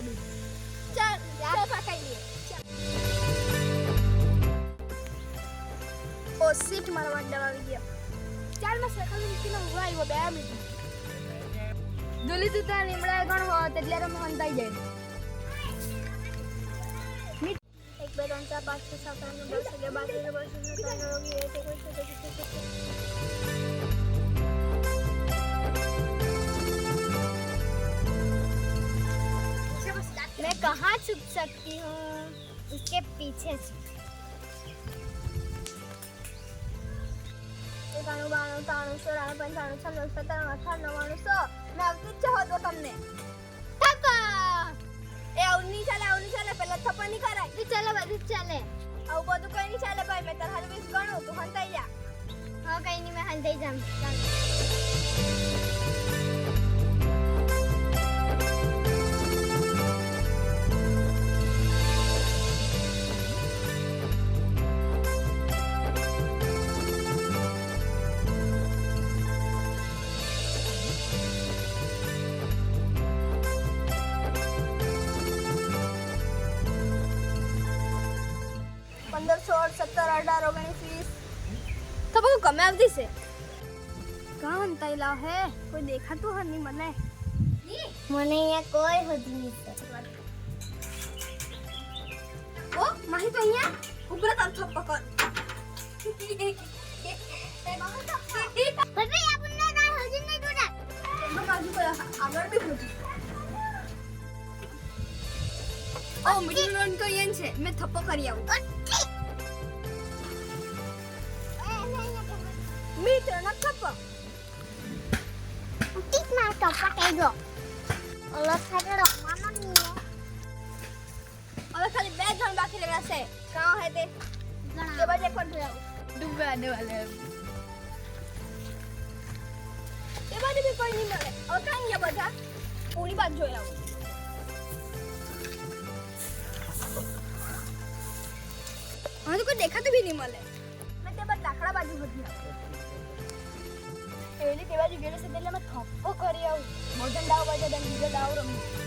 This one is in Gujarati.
બી ચાલ ચાલ પકાઈ દે ઓ સીટ મારા વાંડા આવી ગયા ચાલ મેં સકલ મૂકીને ઊભો આવ્યો બે મિનિટ જોલી તું ત્યાં લીમડા ગણ હોત એટલે રમ હંતાઈ જાય એક બે ત્રણ ચાર પાંચ છ સાત આઠ નવ દસ અગિયાર બાર તેર ચૌદ પંદર સોળ સત્તર અઢાર ઓગણીસ વીસ એકવીસ कहाँ छुप सकती हूँ उसके पीछे એકાણું બાણું ત્રાણું ચોરાણું પંચાણું છન્નું સત્તાણું અઠાણું નવ્વાણું સો મેં આવતી જ છો તો તમને એ આવું નહીં ચાલે આવું નહીં ચાલે પેલા થપ્પા નહીં કરાય तो चलो બધું જ ચાલે આવું બધું કઈ નહીં ચાલે ભાઈ મેં તાર હાલ વીસ ગણું તું હંતાઈ જા હા કઈ નહીં મેં હંતાઈ જામ પંદર અઢાર ઓગણીસ તો બહુ ગમે આવતી છે કાં હંતાઈ લાવ હે કોઈ દેખાતું હે નહીં મને મને અહીંયા કોઈ હોતી નહીં ઓ માહી તો અહીંયા ઉપર તાર થપ્પા કર ભાઈ આપણને ના હોતી નહીં જોડા એમાં બાજુ કોઈ આગળ બી હોતી ઓ મિડિલ રોડ તો અહીંયા છે મેં થપ્પો કરી આવું 이거 올라타려 만원이요 올라타리 매점 바퀴 내놨어 가오 해대 제발 제 컨트롤 누구 안돼 말래 제발 제 빨리 말래 어떤 여보자 우리 반 줘요 আমাদের দেখাতে বি নি মলে मैं ते बस लाकड़ा बाजू बदली ગયેલો છે એટલે મેં થપ્પો કરી આવું. મોઢન દાવ બાજુ બીજો દાવ રમું.